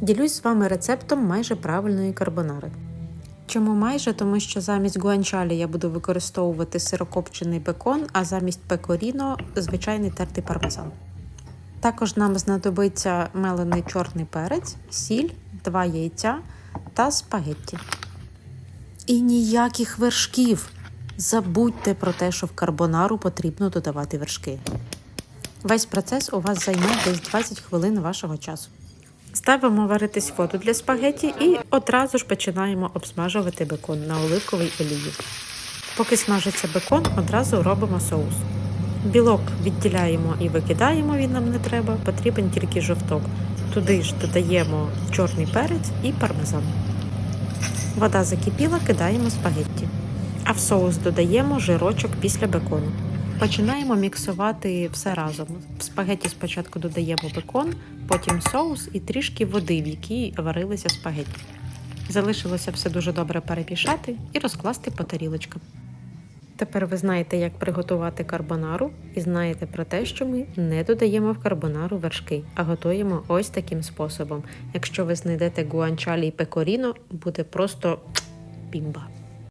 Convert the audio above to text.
Ділюсь з вами рецептом майже правильної карбонари. Чому майже? Тому що замість гуанчалі я буду використовувати сирокопчений бекон, а замість пекоріно звичайний тертий пармезан. Також нам знадобиться мелений чорний перець, сіль, два яйця та спагетті. І ніяких вершків. Забудьте про те, що в карбонару потрібно додавати вершки. Весь процес у вас займе десь 20 хвилин вашого часу. Ставимо варитись воду для спагеті і одразу ж починаємо обсмажувати бекон на оливковій олії. Поки смажиться бекон, одразу робимо соус. Білок відділяємо і викидаємо, він нам не треба, потрібен тільки жовток. Туди ж додаємо чорний перець і пармезан. Вода закипіла, кидаємо спагетті. А в соус додаємо жирочок після бекону. Починаємо міксувати все разом. В спагеті спочатку додаємо бекон, потім соус і трішки води, в якій варилися спагетті. Залишилося все дуже добре перепішати і розкласти по тарілочкам. Тепер ви знаєте, як приготувати карбонару, і знаєте про те, що ми не додаємо в карбонару вершки, а готуємо ось таким способом. Якщо ви знайдете гуанчалі і пекоріно, буде просто бімба.